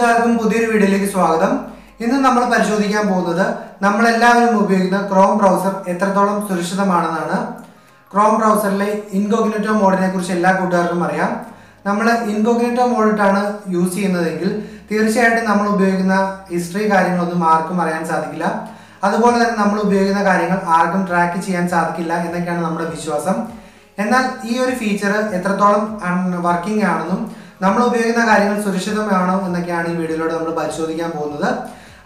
കൂട്ടുകാർക്കും പുതിയൊരു വീഡിയോയിലേക്ക് സ്വാഗതം. ഇന്ന് നമ്മൾ പരിശോധിക്കാൻ പോകുന്നത് നമ്മളെല്ലാവരും ഉപയോഗിക്കുന്ന ക്രോം ബ്രൗസർ എത്രത്തോളം സുരക്ഷിതമാണെന്നാണ്. ക്രോം ബ്രൗസറിലെ ഇൻകോഗ്നേറ്റോ മോഡിനെ കുറിച്ച് എല്ലാ കൂട്ടുകാർക്കും അറിയാം. നമ്മൾ ഇൻകോഗ്നേറ്റോ മോഡിട്ടാണ് യൂസ് ചെയ്യുന്നതെങ്കിൽ തീർച്ചയായിട്ടും നമ്മൾ ഉപയോഗിക്കുന്ന ഹിസ്റ്ററി കാര്യങ്ങളൊന്നും ആർക്കും അറിയാൻ സാധിക്കില്ല. അതുപോലെ തന്നെ നമ്മൾ ഉപയോഗിക്കുന്ന കാര്യങ്ങൾ ആർക്കും ട്രാക്ക് ചെയ്യാൻ സാധിക്കില്ല എന്നൊക്കെയാണ് നമ്മുടെ വിശ്വാസം. എന്നാൽ ഈ ഒരു ഫീച്ചർ എത്രത്തോളം വർക്കിംഗ് ആണെന്നും നമ്മൾ ഉപയോഗിക്കുന്ന കാര്യങ്ങൾ സുരക്ഷിതമാണോ എന്നൊക്കെയാണ് ഈ വീഡിയോയിലൂടെ നമ്മൾ പരിശോധിക്കാൻ പോകുന്നത്.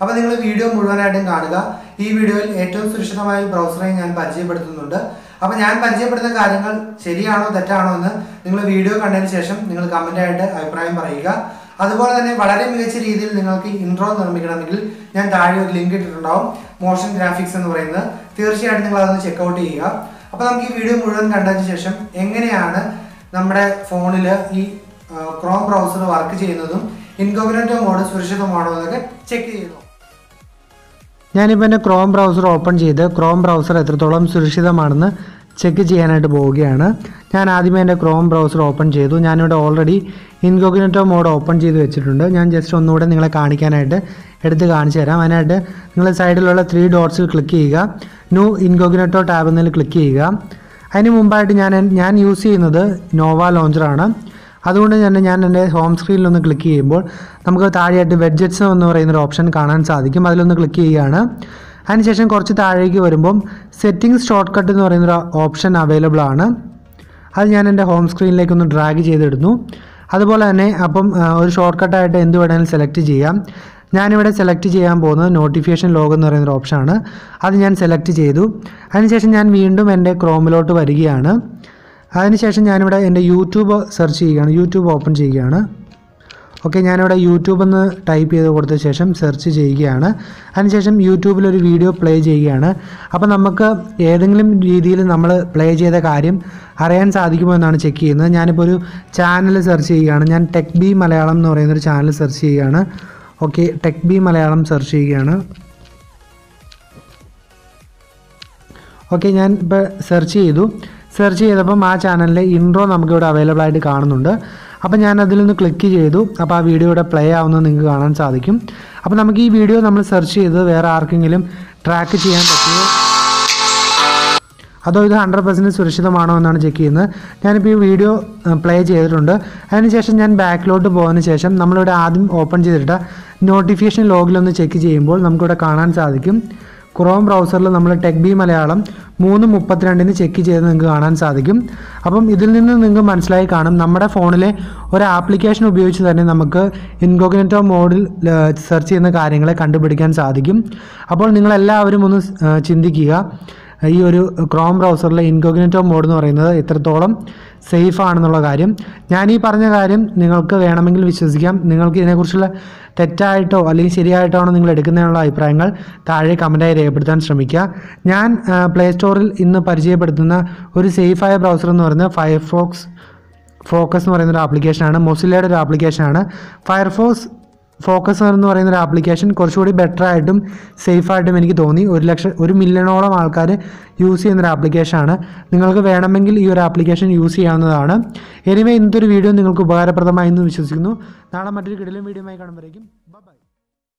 അപ്പോൾ നിങ്ങൾ വീഡിയോ മുഴുവനായിട്ടും കാണുക. ഈ വീഡിയോയിൽ ഏറ്റവും സുരക്ഷിതമായ ബ്രൗസറെ ഞാൻ പരിചയപ്പെടുത്തുന്നുണ്ട്. അപ്പോൾ ഞാൻ പരിചയപ്പെടുന്ന കാര്യങ്ങൾ ശരിയാണോ തെറ്റാണോ എന്ന് നിങ്ങൾ വീഡിയോ കണ്ടതിന് ശേഷം നിങ്ങൾ കമന്റായിട്ട് അഭിപ്രായം പറയുക. അതുപോലെ തന്നെ വളരെ മികച്ച രീതിയിൽ നിങ്ങൾക്ക് ഇൻട്രോ നിർമ്മിക്കണമെങ്കിൽ ഞാൻ താഴെ ഒരു ലിങ്ക് ഇട്ടിട്ടുണ്ടാവും. മോഷൻ ഗ്രാഫിക്സ് എന്ന് പറയുന്നത്. തീർച്ചയായിട്ടും നിങ്ങൾ അതൊന്ന് ചെക്കൗട്ട് ചെയ്യുക. അപ്പോൾ നമുക്ക് ഈ വീഡിയോ മുഴുവൻ കണ്ടതിന് ശേഷം എങ്ങനെയാണ് നമ്മുടെ ഫോണിൽ ഈ ക്രോം ബ്രൗസർ വർക്ക് ചെയ്യുന്നതും ഇൻകോഗ്രന്റോ മോഡ് സുരക്ഷിതമാണോ എന്നൊക്കെ ചെക്ക് ചെയ്യുന്നു. ഞാനിപ്പോൾ എന്റെ ക്രോം ബ്രൗസർ ഓപ്പൺ ചെയ്ത് ക്രോം ബ്രൗസർ എത്രത്തോളം സുരക്ഷിതമാണെന്ന് ചെക്ക് ചെയ്യാനായിട്ട് പോവുകയാണ്. ഞാൻ ആദ്യമേ എന്റെ ക്രോം ബ്രൗസർ ഓപ്പൺ ചെയ്തു. ഞാനിവിടെ ഓൾറെഡി ഇൻകോഗ്നേറ്റോ മോഡ് ഓപ്പൺ ചെയ്ത് വെച്ചിട്ടുണ്ട്. ഞാൻ ജസ്റ്റ് ഒന്നുകൂടെ നിങ്ങളെ കാണിക്കാനായിട്ട് എടുത്ത് കാണിച്ചു തരാം. അതിനായിട്ട് നിങ്ങൾ സൈഡിലുള്ള ത്രീ ഡോട്ട്സിൽ ക്ലിക്ക് ചെയ്യുക. ന്യൂ ഇൻകോഗ്നേറ്റോ ടാബ് എന്നതിൽ ക്ലിക്ക് ചെയ്യുക. അതിന് മുമ്പായിട്ട് ഞാൻ ഞാൻ യൂസ് ചെയ്യുന്നത് നോവ ലോഞ്ചറാണ് അതുകൊണ്ട് തന്നെ ഞാൻ എന്റെ ഹോം സ്ക്രീനിൽ ഒന്ന് ക്ലിക്ക് ചെയ്യുമ്പോൾ നമുക്ക് താഴെയായിട്ട് വെഡ്ജറ്റ്സ് എന്ന് പറയുന്ന ഒരു ഓപ്ഷൻ കാണാൻ സാധിക്കും. അതിലൊന്ന് ക്ലിക്ക് ചെയ്യുകയാണ്. അതിനുശേഷം കുറച്ച് താഴേക്ക് വരുമ്പം സെറ്റിംഗ്സ് ഷോർട്ട് കട്ട് എന്ന് പറയുന്നൊരു ഓപ്ഷൻ അവൈലബിൾ ആണ്. അത് ഞാൻ എന്റെ ഹോം സ്ക്രീനിലേക്ക് ഒന്ന് ഡ്രാഗ് ചെയ്തിടുന്നു അതുപോലെ തന്നെ അപ്പം ഒരു ഷോർട്ട് കട്ടായിട്ട് എന്ത് വേണമെങ്കിലും സെലക്ട് ചെയ്യാം. ഞാനിവിടെ സെലക്ട് ചെയ്യാൻ പോകുന്നത് നോട്ടിഫിക്കേഷൻ ലോഗ് എന്ന് പറയുന്നൊരു ഓപ്ഷനാണ് അത് ഞാൻ സെലക്ട് ചെയ്തു. അതിനുശേഷം ഞാൻ വീണ്ടും എന്റെ ക്രോമിലോട്ട് വരികയാണ്. അതിനുശേഷം ഞാനിവിടെ എന്റെ യൂട്യൂബ് സെർച്ച് ചെയ്യുകയാണ് യൂട്യൂബ് ഓപ്പൺ ചെയ്യുകയാണ്. ഓക്കെ ഞാനിവിടെ യൂട്യൂബ് എന്ന് ടൈപ്പ് ചെയ്ത് കൊടുത്ത ശേഷം സെർച്ച് ചെയ്യുകയാണ്. അതിനുശേഷം യൂട്യൂബിലൊരു വീഡിയോ പ്ലേ ചെയ്യുകയാണ്. അപ്പോൾ നമുക്ക് ഏതെങ്കിലും രീതിയിൽ നമ്മൾ പ്ലേ ചെയ്ത കാര്യം അറിയാൻ സാധിക്കുമോ എന്നാണ് ചെക്ക് ചെയ്യുന്നത്. ഞാനിപ്പോൾ ഒരു ചാനൽ സെർച്ച് ചെയ്യുകയാണ്. ഞാൻ ടെക് ബി മലയാളം എന്ന് പറയുന്നൊരു ചാനൽ സെർച്ച് ചെയ്യുകയാണ്. Okay tech B Malayalam search ചെയ്യുകയാണ്. ഓക്കെ ഞാൻ ഇപ്പോൾ സെർച്ച് ചെയ്തു. സെർച്ച് ചെയ്തപ്പം ആ ചാനലിലെ ഇൻട്രോ നമുക്കിവിടെ അവൈലബിൾ ആയിട്ട് കാണുന്നുണ്ട്. അപ്പോൾ ഞാൻ അതിൽ നിന്ന് ക്ലിക്ക് ചെയ്തു. അപ്പോൾ ആ വീഡിയോ ഇവിടെ പ്ലേ ആവുന്നത് നിങ്ങൾക്ക് കാണാൻ സാധിക്കും. അപ്പോൾ നമുക്ക് ഈ വീഡിയോ നമ്മൾ സെർച്ച് ചെയ്ത് വേറെ ആർക്കെങ്കിലും ട്രാക്ക് ചെയ്യാൻ പറ്റുമോ അതോ ഇത് ഹൺഡ്രഡ് പെർസെന്റ് സുരക്ഷിതമാണോ എന്നാണ് ചെക്ക് ചെയ്യുന്നത്. ഞാനിപ്പോൾ ഈ വീഡിയോ പ്ലേ ചെയ്തിട്ടുണ്ട്. അതിനുശേഷം ഞാൻ ബാക്കിലോട്ട് പോയതിന് ശേഷം നമ്മളിവിടെ ആദ്യം ഓപ്പൺ ചെയ്തിട്ട് നോട്ടിഫിക്കേഷൻ ലോഗിലൊന്ന് ചെക്ക് ചെയ്യുമ്പോൾ നമുക്കിവിടെ കാണാൻ സാധിക്കും. ക്രോം ബ്രൗസറിൽ നമ്മൾ ടെക് ബി മലയാളം മൂന്ന് മുപ്പത്തിരണ്ടിന് ചെക്ക് ചെയ്ത് നിങ്ങൾക്ക് കാണാൻ സാധിക്കും. അപ്പം ഇതിൽ നിന്ന് നിങ്ങൾക്ക് മനസ്സിലായി കാണും നമ്മുടെ ഫോണിലെ ഒരു ആപ്ലിക്കേഷൻ ഉപയോഗിച്ച് തന്നെ നമുക്ക് ഇൻകോഗ്നറ്റോ മോഡിൽ സെർച്ച് ചെയ്യുന്ന കാര്യങ്ങളെ കണ്ടുപിടിക്കാൻ സാധിക്കും. അപ്പോൾ നിങ്ങളെല്ലാവരും ഒന്ന് ചിന്തിക്കുക. ഈ ഒരു ക്രോം ബ്രൗസറിലെ ഇൻകോഗ്നറ്റോ മോഡ് എന്ന് പറയുന്നത് എത്രത്തോളം സേഫ് ആണെന്നുള്ള കാര്യം. ഞാൻ ഈ പറഞ്ഞ കാര്യം നിങ്ങൾക്ക് വേണമെങ്കിൽ വിശ്വസിക്കാം. നിങ്ങൾക്ക് ഇതിനെക്കുറിച്ചുള്ള തെറ്റായിട്ടോ അല്ലെങ്കിൽ ശരിയായിട്ടോ ആണോ നിങ്ങൾ എടുക്കുന്നതിനുള്ള അഭിപ്രായങ്ങൾ താഴെ കമന്റായി രേഖപ്പെടുത്താൻ ശ്രമിക്കുക. ഞാൻ പ്ലേ സ്റ്റോറിൽ ഇന്ന് പരിചയപ്പെടുത്തുന്ന ഒരു സേഫായ ബ്രൗസർ എന്ന് പറയുന്നത് ഫയർഫോക്സ് ഫോക്കസ് എന്ന് പറയുന്ന ഒരു ആപ്ലിക്കേഷനാണ് മൊസിലയുടെ ഒരു ആപ്ലിക്കേഷനാണ് ഫയർഫോക്സ് ഫോക്കസ് എന്ന് പറയുന്ന ഒരു ആപ്ലിക്കേഷൻ കുറച്ചുകൂടി ബെറ്റർ ആയിട്ടും സേഫ് ആയിട്ടും എനിക്ക് തോന്നി. ഒരു ലക്ഷം ഒരു മില്യണോളം ആൾക്കാർ യൂസ് ചെയ്യുന്നൊരു ആപ്ലിക്കേഷനാണ് നിങ്ങൾക്ക് വേണമെങ്കിൽ ഈ ഒരു ആപ്ലിക്കേഷൻ യൂസ് ചെയ്യാവുന്നതാണ്. എനിവേ ഇന്നത്തെ ഒരു വീഡിയോ നിങ്ങൾക്ക് ഉപകാരപ്രദമായി എന്ന് വിശ്വസിക്കുന്നു. നാളെ മറ്റൊരു കിടലും വീഡിയോ ആയി കാണുമ്പോഴേക്കും.